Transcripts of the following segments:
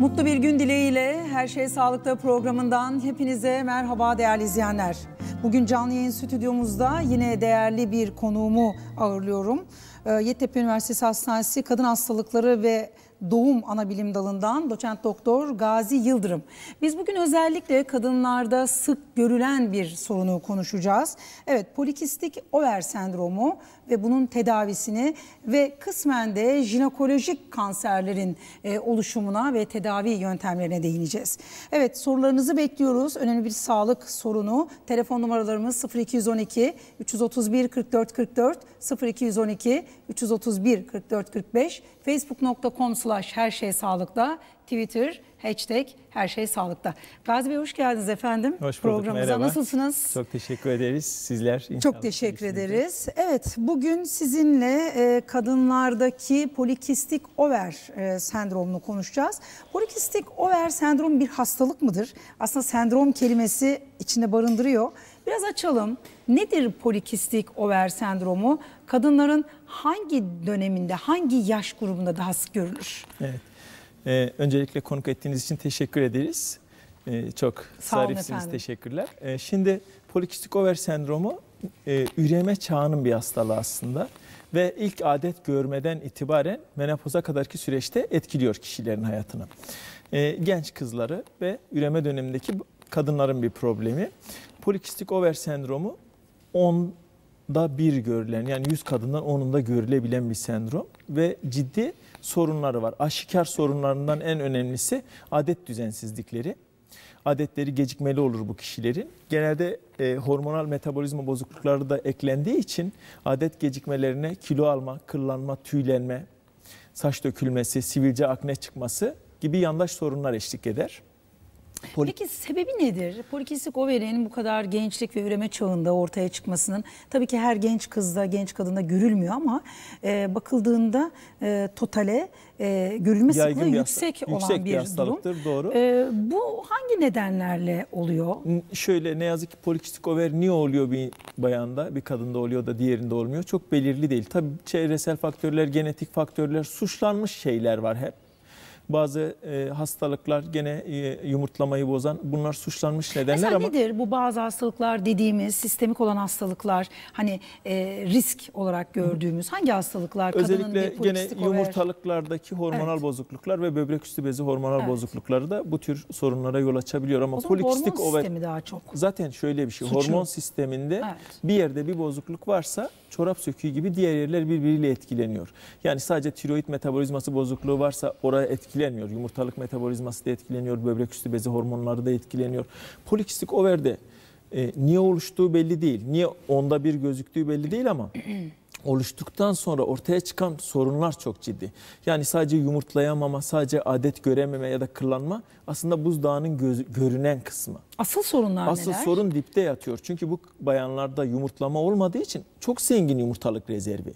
Mutlu bir gün dileğiyle Her Şey Sağlıkta programından hepinize merhaba değerli izleyenler. Bugün canlı yayın stüdyomuzda yine değerli bir konuğumu ağırlıyorum. Ee, Yeditepe Üniversitesi Hastanesi Kadın Hastalıkları ve Doğum Anabilim Dalı'ndan doçent doktor Gazi Yıldırım. Biz bugün özellikle kadınlarda sık görülen bir sorunu konuşacağız. Evet polikistik over sendromu ve bunun tedavisini ve kısmen de jinekolojik kanserlerin e, oluşumuna ve tedavi yöntemlerine değineceğiz. Evet sorularınızı bekliyoruz. Önemli bir sağlık sorunu. Telefon numaralarımız 0212 331 44 44 0212 331 44 45 facebook.com slash her şey sağlıkta Twitter hashtag her şey sağlıkta. Gazi Bey hoş geldiniz efendim. Hoş bulduk Programımıza. merhaba. Nasılsınız? Çok teşekkür ederiz. Sizler inşallah Çok teşekkür ederiz. Evet, bugün sizinle e, kadınlardaki polikistik over e, sendromunu konuşacağız. Polikistik over sendrom bir hastalık mıdır? Aslında sendrom kelimesi içinde barındırıyor. Biraz açalım. Nedir polikistik over sendromu? Kadınların hangi döneminde, hangi yaş grubunda daha sık görülür? Evet. Ee, öncelikle konuk ettiğiniz için teşekkür ederiz. Ee, çok Sağ olun zarifsiniz. efendim. Teşekkürler. Ee, şimdi polikistik over sendromu e, üreme çağının bir hastalığı aslında ve ilk adet görmeden itibaren menopoza kadarki süreçte etkiliyor kişilerin hayatını. Ee, genç kızları ve üreme dönemindeki kadınların bir problemi. Polikistik over sendromu 10'da bir görülen yani 100 kadından 10'unda görülebilen bir sendrom ve ciddi sorunları var. Aşikar sorunlarından en önemlisi adet düzensizlikleri. Adetleri gecikmeli olur bu kişilerin. Genelde e, hormonal metabolizma bozuklukları da eklendiği için adet gecikmelerine kilo alma, kıllanma, tüylenme, saç dökülmesi, sivilce, akne çıkması gibi yandaş sorunlar eşlik eder. Poli- Peki sebebi nedir? Polikistik overinin bu kadar gençlik ve üreme çağında ortaya çıkmasının tabii ki her genç kızda, genç kadında görülmüyor ama e, bakıldığında e, totale e, görülme Yaygın sıklığı yüksek olan yüksek bir bir, durum. hastalıktır, doğru. E, bu hangi nedenlerle oluyor? Şöyle ne yazık ki polikistik over niye oluyor bir bayanda, bir kadında oluyor da diğerinde olmuyor? Çok belirli değil. Tabii çevresel faktörler, genetik faktörler, suçlanmış şeyler var hep. Bazı e, hastalıklar gene e, yumurtlamayı bozan bunlar suçlanmış nedenler Mesela ama nedir bu bazı hastalıklar dediğimiz sistemik olan hastalıklar hani e, risk olarak gördüğümüz hangi hastalıklar özellikle gene yumurtalıklardaki hormonal Evet. bozukluklar ve böbrek üstü bezi hormonal Evet. bozuklukları da bu tür sorunlara yol açabiliyor ama polikistik hormon over sistemi daha çok. Zaten şöyle bir şey. Suçlu. Hormon sisteminde Evet. bir yerde bir bozukluk varsa çorap söküğü gibi diğer yerler birbiriyle etkileniyor. Yani sadece tiroid metabolizması bozukluğu varsa oraya etkilenmiyor. Yumurtalık metabolizması da etkileniyor. Böbrek üstü bezi hormonları da etkileniyor. Polikistik overde e, niye oluştuğu belli değil. Niye onda bir gözüktüğü belli değil ama oluştuktan sonra ortaya çıkan sorunlar çok ciddi. Yani sadece yumurtlayamama, sadece adet görememe ya da kırlanma aslında buzdağının göz- görünen kısmı. Asıl sorunlar Asıl neler? sorun dipte yatıyor. Çünkü bu bayanlarda yumurtlama olmadığı için çok zengin yumurtalık rezervi.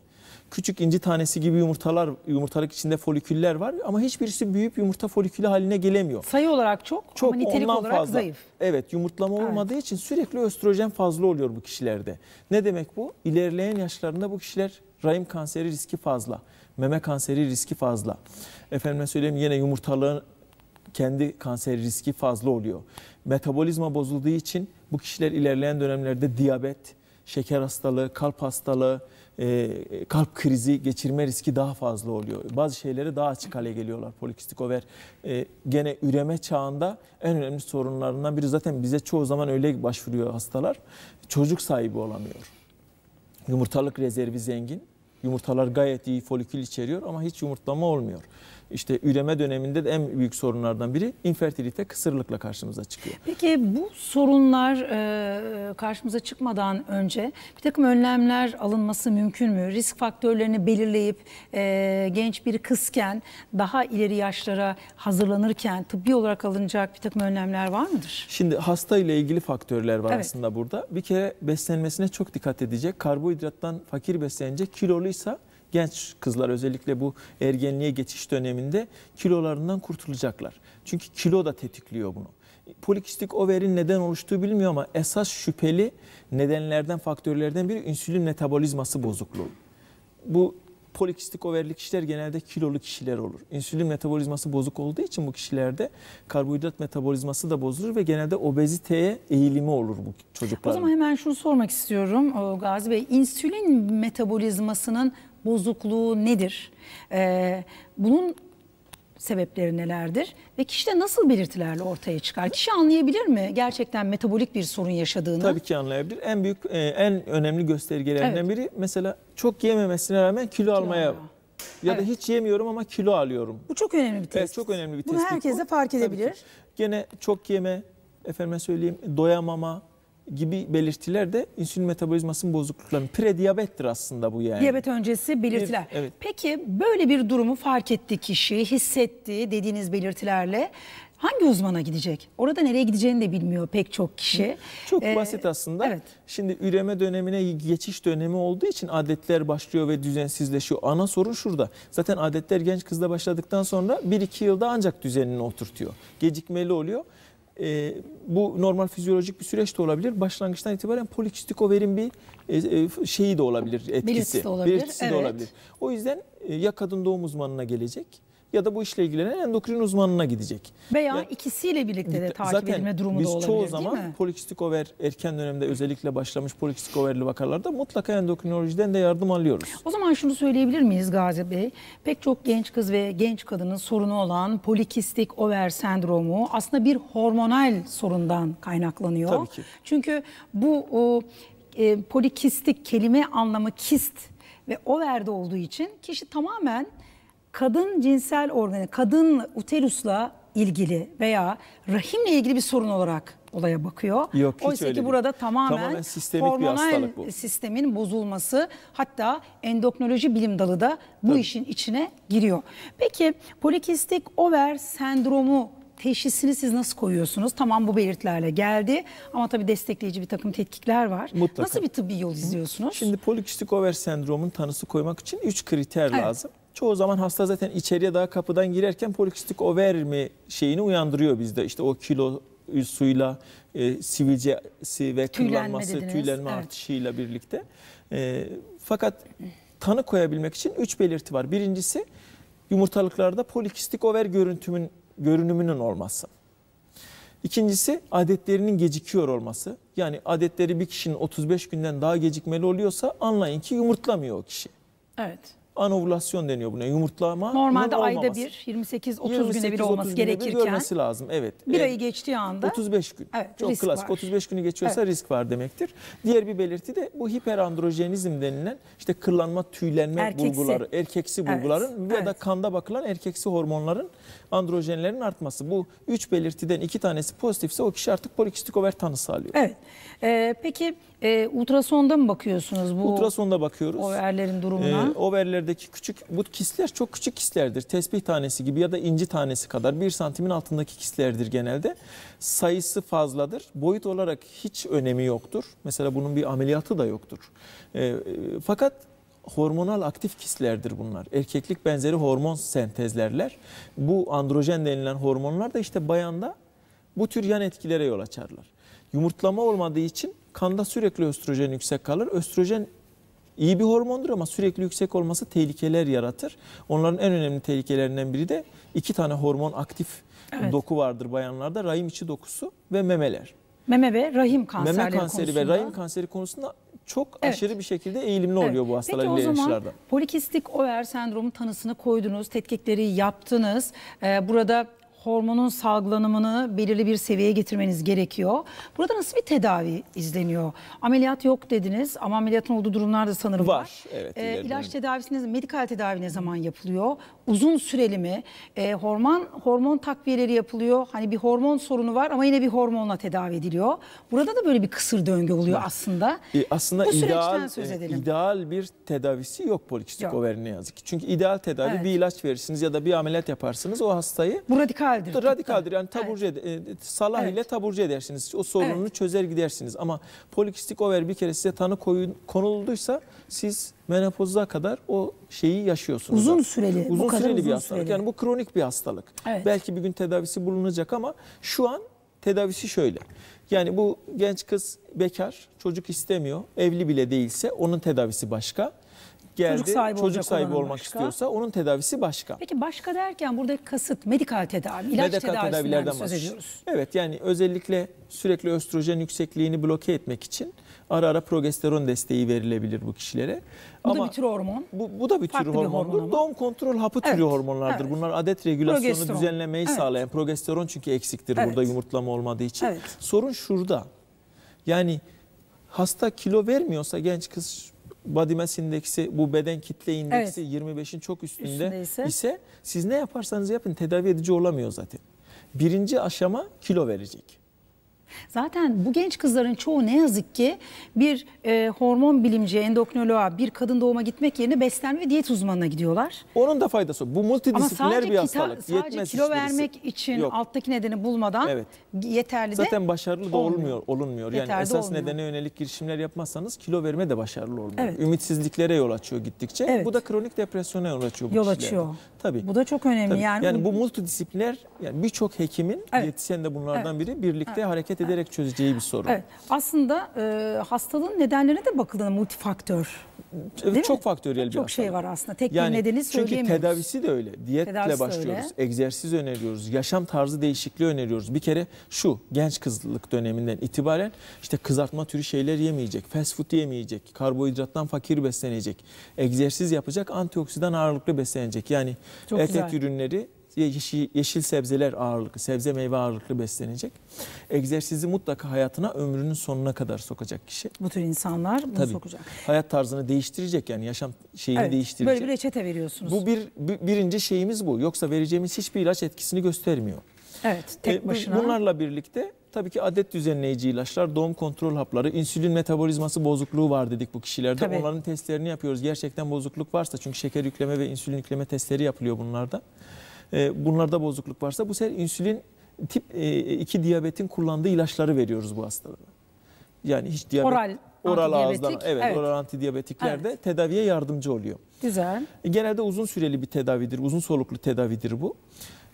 Küçük inci tanesi gibi yumurtalar, yumurtalık içinde foliküller var ama hiçbirisi büyüyüp yumurta folikülü haline gelemiyor. Sayı olarak çok, Çok ama nitelik olarak fazla. zayıf. Evet yumurtlama Evet. olmadığı için sürekli östrojen fazla oluyor bu kişilerde. Ne demek bu? İlerleyen yaşlarında bu kişiler rahim kanseri riski fazla. Meme kanseri riski fazla. Efendime söyleyeyim yine yumurtalığın kendi kanseri riski fazla oluyor. Metabolizma bozulduğu için bu kişiler ilerleyen dönemlerde diyabet, şeker hastalığı, kalp hastalığı, e, kalp krizi geçirme riski daha fazla oluyor. Bazı şeyleri daha açık hale geliyorlar polikistik over. E, gene üreme çağında en önemli sorunlarından biri zaten bize çoğu zaman öyle başvuruyor hastalar. Çocuk sahibi olamıyor. Yumurtalık rezervi zengin. Yumurtalar gayet iyi folikül içeriyor ama hiç yumurtlama olmuyor. İşte üreme döneminde de en büyük sorunlardan biri infertilite, kısırlıkla karşımıza çıkıyor. Peki bu sorunlar e, karşımıza çıkmadan önce bir takım önlemler alınması mümkün mü? Risk faktörlerini belirleyip e, genç bir kızken daha ileri yaşlara hazırlanırken tıbbi olarak alınacak bir takım önlemler var mıdır? Şimdi hasta ile ilgili faktörler var Evet. aslında burada. Bir kere beslenmesine çok dikkat edecek. Karbonhidrattan fakir beslenince kiloluysa genç kızlar özellikle bu ergenliğe geçiş döneminde kilolarından kurtulacaklar. Çünkü kilo da tetikliyor bunu. Polikistik overin neden oluştuğu bilmiyor ama esas şüpheli nedenlerden, faktörlerden biri insülin metabolizması bozukluğu. Bu polikistik overli kişiler genelde kilolu kişiler olur. İnsülin metabolizması bozuk olduğu için bu kişilerde karbonhidrat metabolizması da bozulur ve genelde obeziteye eğilimi olur bu O çocukların. zaman hemen şunu sormak istiyorum o, Gazi Bey. İnsülin metabolizmasının bozukluğu nedir? Ee, bunun sebepleri nelerdir? Ve kişide nasıl belirtilerle ortaya çıkar? Kişi anlayabilir mi gerçekten metabolik bir sorun yaşadığını? Tabii ki anlayabilir. En büyük, e, en önemli göstergelerinden Evet. biri mesela çok yememesine rağmen kilo, almaya alıyor. ya da Evet. hiç yemiyorum ama kilo alıyorum. Bu çok önemli bir tespit. Evet çok önemli bir Bunu tespit. herkes de fark edebilir. Gene çok yeme, efendime söyleyeyim doyamama gibi belirtiler de insülin metabolizmasının bozukluklarının prediyabettir aslında bu yani. Diyabet öncesi belirtiler. Bir- evet. Peki böyle bir durumu fark etti kişi, hissetti dediğiniz belirtilerle hangi uzmana gidecek? Orada nereye gideceğini de bilmiyor pek çok kişi. Çok Ee, basit aslında. Evet. Şimdi üreme dönemine geçiş dönemi olduğu için adetler başlıyor ve düzensizleşiyor. Ana sorun şurada. Zaten adetler genç kızda başladıktan sonra 1-2 yılda ancak düzenini oturtuyor. Gecikmeli oluyor. Ee, bu normal fizyolojik bir süreç de olabilir. Başlangıçtan itibaren polikistik overin bir e, e, şeyi de olabilir, etkisi. Belirtisi de olabilir, Belirtisi de evet. olabilir. O yüzden e, ya kadın doğum uzmanına gelecek ya da bu işle ilgilenen endokrin uzmanına gidecek. Veya Yani- ikisiyle birlikte de takip Zaten edilme durumu biz da olabilir çoğu değil zaman polikistik over erken dönemde özellikle başlamış polikistik overli vakalarda mutlaka endokrinolojiden de yardım alıyoruz. O zaman şunu söyleyebilir miyiz Gazi Bey? Pek çok genç kız ve genç kadının sorunu olan polikistik over sendromu aslında bir hormonal sorundan kaynaklanıyor. Tabii ki. Çünkü bu o, e, polikistik kelime anlamı kist ve overde olduğu için kişi tamamen kadın cinsel organı, kadın uterusla ilgili veya rahimle ilgili bir sorun olarak olaya bakıyor. Yok, Oysa ki değil. burada tamamen, Tamamen sistemik hormonal bu. sistemin bozulması hatta endokrinoloji bilim dalı da bu işin içine giriyor. Peki polikistik over sendromu teşhisini siz nasıl koyuyorsunuz? Tamam bu belirtilerle geldi ama tabii destekleyici bir takım tetkikler var. Mutlaka. Nasıl bir tıbbi yol izliyorsunuz? Şimdi polikistik over sendromun tanısı koymak için 3 kriter Evet. lazım. Çoğu zaman hasta zaten içeriye daha kapıdan girerken polikistik over mi şeyini uyandırıyor bizde. İşte o kilo suyla e, sivilcesi ve Tüylenme kırılanması, dediniz, tüylenme evet. artışıyla birlikte. E, fakat tanı koyabilmek için 3 belirti var. Birincisi yumurtalıklarda polikistik over görüntümün görünümünün olması. İkincisi adetlerinin gecikiyor olması. Yani adetleri bir kişinin 35 günden daha gecikmeli oluyorsa anlayın ki yumurtlamıyor o kişi. evet. Anovülasyon deniyor buna. Yumurtlama Normalde ayda olmaması. bir 28-30 güne bir 28-30 olması güne bir gerekirken görmesi lazım. Evet. bir Evet. ayı geçtiği anda 35 gün. Evet, Çok klasik. var. 35 günü geçiyorsa risk var demektir. Diğer bir belirti de bu hiperandrojenizm denilen işte kırlanma, tüylenme Erkeksi. bulguları, erkeksi Evet, bulguların ya da evet. kanda bakılan erkeksi hormonların androjenlerin artması. Bu üç belirtiden iki tanesi pozitifse o kişi artık polikistik over tanısı alıyor. Evet. Ee, peki e, ultrasonda mı bakıyorsunuz bu Ultrasonda bakıyoruz. overlerin durumuna? Ee, overlerdeki küçük bu kistler çok küçük kistlerdir. Tespih tanesi gibi ya da inci tanesi kadar bir santimin altındaki kistlerdir genelde. Sayısı fazladır. Boyut olarak hiç önemi yoktur. Mesela bunun bir ameliyatı da yoktur. Ee, e, fakat hormonal aktif kistlerdir bunlar. Erkeklik benzeri hormon sentezlerler. Bu androjen denilen hormonlar da işte bayanda bu tür yan etkilere yol açarlar. Yumurtlama olmadığı için kanda sürekli östrojen yüksek kalır. Östrojen iyi bir hormondur ama sürekli yüksek olması tehlikeler yaratır. Onların en önemli tehlikelerinden biri de iki tane hormon aktif Evet. doku vardır bayanlarda. Rahim içi dokusu ve memeler. Meme ve rahim kanserleri Meme kanseri konusunda. ve rahim kanseri konusunda çok Evet. aşırı bir şekilde eğilimli Evet. oluyor bu hastalar Peki o zaman yaşlarda. polikistik over sendromu tanısını koydunuz, tetkikleri yaptınız. Ee, burada hormonun salgılanımını belirli bir seviyeye getirmeniz gerekiyor. Burada nasıl bir tedavi izleniyor? Ameliyat yok dediniz ama ameliyatın olduğu durumlar da sanırım var. Var, evet, Ee, ilaç tedavisi, medikal tedavi ne zaman yapılıyor? Uzun süreli mi? Ee, hormon hormon takviyeleri yapılıyor. Hani bir hormon sorunu var ama yine bir hormonla tedavi ediliyor. Burada da böyle bir kısır döngü oluyor aslında. E, aslında Bu ideal söz e, edelim. ideal bir tedavisi yok polikistik overin ne yazık ki. Çünkü ideal tedavi Evet. bir ilaç verirsiniz ya da bir ameliyat yaparsınız o hastayı Bu radikaldir. radikaldir yani taburcu ede- e, salah Evet. ile taburcu edersiniz. O sorununu Evet. çözer gidersiniz. Ama polikistik over bir kere size tanı koyun, konulduysa siz menopoza kadar o şeyi yaşıyorsunuz. Uzun süreli, Uzun süreli uzun bir hastalık. süreli. Yani bu kronik bir hastalık. Evet. Belki bir gün tedavisi bulunacak ama şu an tedavisi şöyle. Yani bu genç kız bekar, çocuk istemiyor, evli bile değilse onun tedavisi başka. Geldi Çocuk sahibi olacak sahibi olmak başka. istiyorsa onun tedavisi başka. Peki başka derken buradaki kasıt medikal tedavi, ilaç Medikal tedavisinden tedavilerden söz bahsediyoruz. ediyoruz. Evet yani özellikle sürekli östrojen yüksekliğini bloke etmek için ara ara progesteron desteği verilebilir bu kişilere. Bu Ama da bir tür hormon. bu, bu da bir tür Farklı hormondur. hormon ama. Doğum kontrol hapı Evet, türü hormonlardır. evet. Bunlar adet regülasyonu Progesteron. düzenlemeyi Evet. sağlayan progesteron çünkü eksiktir Evet. burada yumurtlama olmadığı için. Evet. Sorun şurada. Yani hasta kilo vermiyorsa genç kız body mass indeksi bu beden kitle indeksi 25'in çok üstünde Üstündeyse. ise siz ne yaparsanız yapın tedavi edici olamıyor zaten. Birinci aşama kilo verecek. Zaten bu genç kızların çoğu ne yazık ki bir e, hormon bilimci, endokrinoloğa, bir kadın doğuma gitmek yerine beslenme ve diyet uzmanına gidiyorlar. Onun da faydası. Bu multidisipliner bir kita- hastalık. sadece Yetmez kilo hiçbirisi. vermek için Yok. alttaki nedeni bulmadan Evet. yeterli de Zaten başarılı da olmuyor. olunmuyor. Yani Yeterli esas olmuyor. nedene yönelik girişimler yapmazsanız kilo verme de başarılı olmuyor. Evet. Ümitsizliklere yol açıyor gittikçe. Evet. Bu da kronik depresyona yol açıyor bu Yol kişilerde. açıyor. Tabii. Bu da çok önemli. Tabii. Yani, Yani, bu multidisipliner yani birçok hekimin Evet. diyetisyen de bunlardan biri birlikte hareket ederek çözeceği bir sorun. Evet. Aslında e, hastalığın nedenlerine de bakıldığında multifaktör. Değil çok mi? faktöriyel bir Çok şey hastalık. var aslında. Tek Yani bir nedeni çünkü söyleyemiyoruz. tedavisi de öyle. Diyetle Tedavisi başlıyoruz. öyle. Egzersiz öneriyoruz. Yaşam tarzı değişikliği öneriyoruz. Bir kere şu genç kızlık döneminden itibaren işte kızartma türü şeyler yemeyecek. Fast food yemeyecek. Karbonhidrattan fakir beslenecek. Egzersiz yapacak. Antioksidan ağırlıklı beslenecek. Yani Çok et, et ürünleri yeşil, yeşil sebzeler ağırlıklı, sebze meyve ağırlıklı beslenecek. Egzersizi mutlaka hayatına ömrünün sonuna kadar sokacak kişi. Bu tür insanlar bunu Tabii. sokacak. Hayat tarzını değiştirecek yani yaşam şeyini Evet, değiştirecek. Böyle bir reçete veriyorsunuz. Bu bir, bir- birinci şeyimiz bu. Yoksa vereceğimiz hiçbir ilaç etkisini göstermiyor. evet, tek E, başına. Bunlarla birlikte tabii ki adet düzenleyici ilaçlar, doğum kontrol hapları, insülin metabolizması bozukluğu var dedik bu kişilerde. Tabii. Onların testlerini yapıyoruz. Gerçekten bozukluk varsa çünkü şeker yükleme ve insülin yükleme testleri yapılıyor bunlarda. E, bunlarda bozukluk varsa bu sefer insülin tip 2 diyabetin kullandığı ilaçları veriyoruz bu hastalara. Yani hiç diyabet Oral oral ağızdan evet, evet. oral antidiyabetiklerde tedaviye yardımcı oluyor. Güzel. E, Genelde uzun süreli bir tedavidir, uzun soluklu tedavidir bu.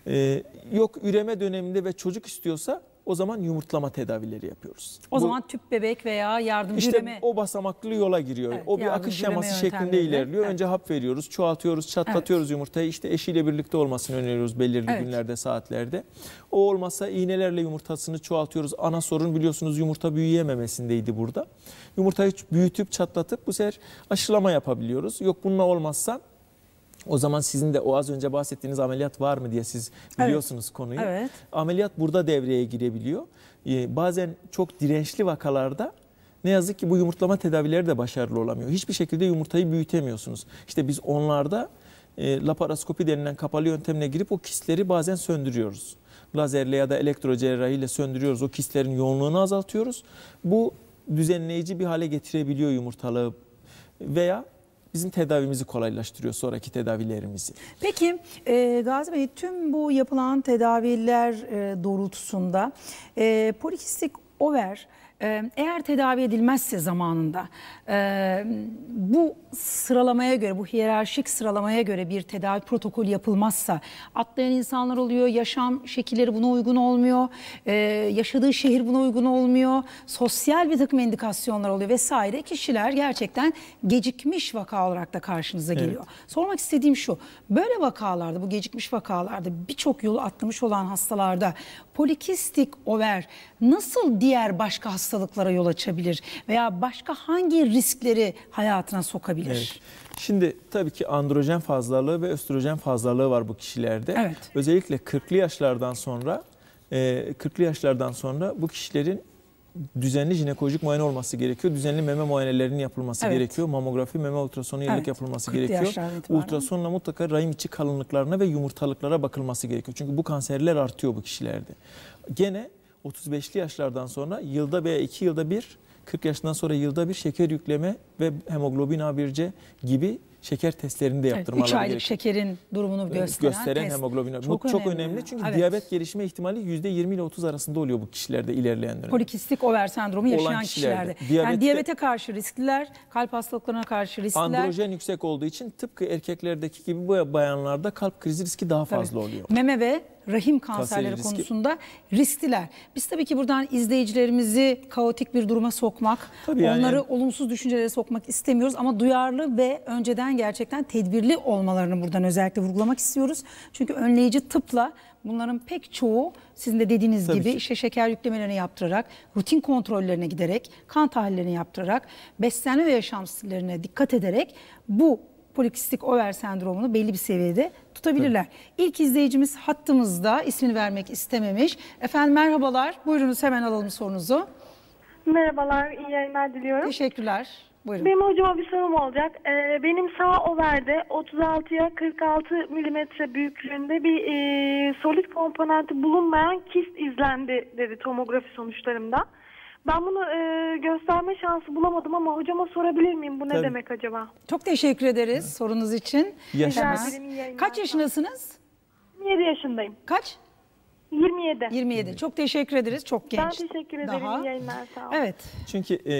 Ee, yok üreme döneminde ve çocuk istiyorsa o zaman yumurtlama tedavileri yapıyoruz. O Bu- zaman tüp bebek veya yardımcı işte üreme. o basamaklı yola giriyor. Evet, o bir akış şeması şeklinde ilerliyor. Evet. Önce hap veriyoruz, çoğaltıyoruz, çatlatıyoruz yumurtayı. İşte eşiyle birlikte olmasını öneriyoruz belirli Evet. günlerde, saatlerde. O olmazsa iğnelerle yumurtasını çoğaltıyoruz. Ana sorun biliyorsunuz yumurta büyüyememesindeydi burada. Yumurtayı büyütüp çatlatıp bu sefer aşılama yapabiliyoruz. Yok bununla olmazsa o zaman sizin de o az önce bahsettiğiniz ameliyat var mı diye siz Evet. biliyorsunuz konuyu. Evet. Ameliyat burada devreye girebiliyor. Ee, bazen çok dirençli vakalarda ne yazık ki bu yumurtlama tedavileri de başarılı olamıyor. Hiçbir şekilde yumurtayı büyütemiyorsunuz. İşte biz onlarda e, laparoskopi denilen kapalı yöntemle girip o kistleri bazen söndürüyoruz. Lazerle ya da elektrocerrahiyle söndürüyoruz. O kistlerin yoğunluğunu azaltıyoruz. Bu düzenleyici bir hale getirebiliyor yumurtalığı veya bizim tedavimizi kolaylaştırıyor sonraki tedavilerimizi. Peki e, Gazi Bey tüm bu yapılan tedaviler e, doğrultusunda e, polikistik over eğer tedavi edilmezse zamanında e, bu sıralamaya göre bu hiyerarşik sıralamaya göre bir tedavi protokolü yapılmazsa atlayan insanlar oluyor yaşam şekilleri buna uygun olmuyor e, yaşadığı şehir buna uygun olmuyor sosyal bir takım indikasyonlar oluyor vesaire kişiler gerçekten gecikmiş vaka olarak da karşınıza geliyor. Sormak istediğim şu. Böyle vakalarda, bu gecikmiş vakalarda birçok yolu atlamış olan hastalarda polikistik over nasıl diğer başka hastalıklara yol açabilir veya başka hangi riskleri hayatına sokabilir? Evet. Şimdi tabii ki androjen fazlalığı ve östrojen fazlalığı var bu kişilerde. Evet. Özellikle 40'lı yaşlardan sonra e, 40'lı yaşlardan sonra bu kişilerin düzenli jinekolojik muayene olması gerekiyor. Düzenli meme muayenelerinin yapılması Evet. gerekiyor. Mamografi, meme ultrasonu yıllık Evet. yapılması 40'lı gerekiyor. Ultrasonla mutlaka rahim içi kalınlıklarına ve yumurtalıklara bakılması gerekiyor. Çünkü bu kanserler artıyor bu kişilerde. Gene 35'li yaşlardan sonra yılda veya 2 yılda bir 40 yaşından sonra yılda bir şeker yükleme ve hemoglobin A1C gibi şeker testlerini de yaptırmaları 3 aylık gerekiyor. şekerin durumunu gösteren, gösteren test. hemoglobin A1C. Bu çok önemli çünkü Evet. diyabet gelişme ihtimali %20 ile 30 arasında oluyor bu kişilerde ilerleyen dönemde. Polikistik over sendromu Olan yaşayan kişilerde. kişilerde. yani Diyabette- diyabete karşı riskliler, kalp hastalıklarına karşı riskliler. Androjen yüksek olduğu için tıpkı erkeklerdeki gibi bu bayanlarda kalp krizi riski daha Tabii. fazla oluyor. Meme ve rahim kanserleri riski. konusunda riskliler. Biz tabii ki buradan izleyicilerimizi kaotik bir duruma sokmak, Tabii yani- onları olumsuz düşüncelere sokmak istemiyoruz ama duyarlı ve önceden gerçekten gerçekten tedbirli olmalarını buradan özellikle vurgulamak istiyoruz. Çünkü önleyici tıpla bunların pek çoğu sizin de dediğiniz Tabii gibi ki. işte şeker yüklemelerini yaptırarak, rutin kontrollerine giderek, kan tahlillerini yaptırarak, beslenme ve yaşam stillerine dikkat ederek bu polikistik over sendromunu belli bir seviyede tutabilirler. İlk izleyicimiz hattımızda ismini vermek istememiş. Efendim merhabalar. Buyurunuz hemen alalım sorunuzu. Merhabalar, iyi yayınlar diliyorum. Teşekkürler. Buyurun. Benim hocama bir sorum olacak. Ee, benim sağ overde 36'ya 46 milimetre büyüklüğünde bir e, solid komponenti bulunmayan kist izlendi dedi tomografi sonuçlarımda. Ben bunu e, gösterme şansı bulamadım ama hocama sorabilir miyim? Bu ne Tabii. demek acaba? Çok teşekkür ederiz sorunuz için. Yaşınız? Kaç yaşındasınız? 27 yaşındayım. Kaç? 27. 27. Çok teşekkür ederiz. Çok genç. Ben teşekkür ederim. Daha. İyi yayınlar. Sağ olun. Evet. Çünkü e,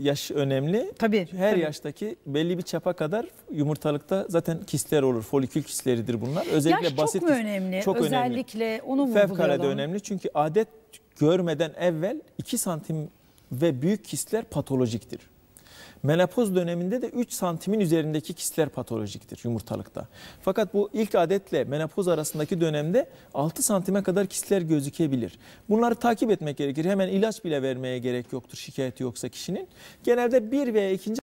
yaş önemli. Tabii, Her tabii. yaştaki belli bir çapa kadar yumurtalıkta zaten kistler olur. Folikül kistleridir bunlar. Özellikle Yaş basit çok mu önemli? Çok önemli. Özellikle onu Fevkalade vurgulayalım. önemli. Çünkü adet görmeden evvel 2 santim ve büyük kistler patolojiktir. Menopoz döneminde de 3 santimin üzerindeki kistler patolojiktir yumurtalıkta. Fakat bu ilk adetle menopoz arasındaki dönemde 6 santime kadar kistler gözükebilir. Bunları takip etmek gerekir. Hemen ilaç bile vermeye gerek yoktur şikayeti yoksa kişinin. Genelde bir veya ikinci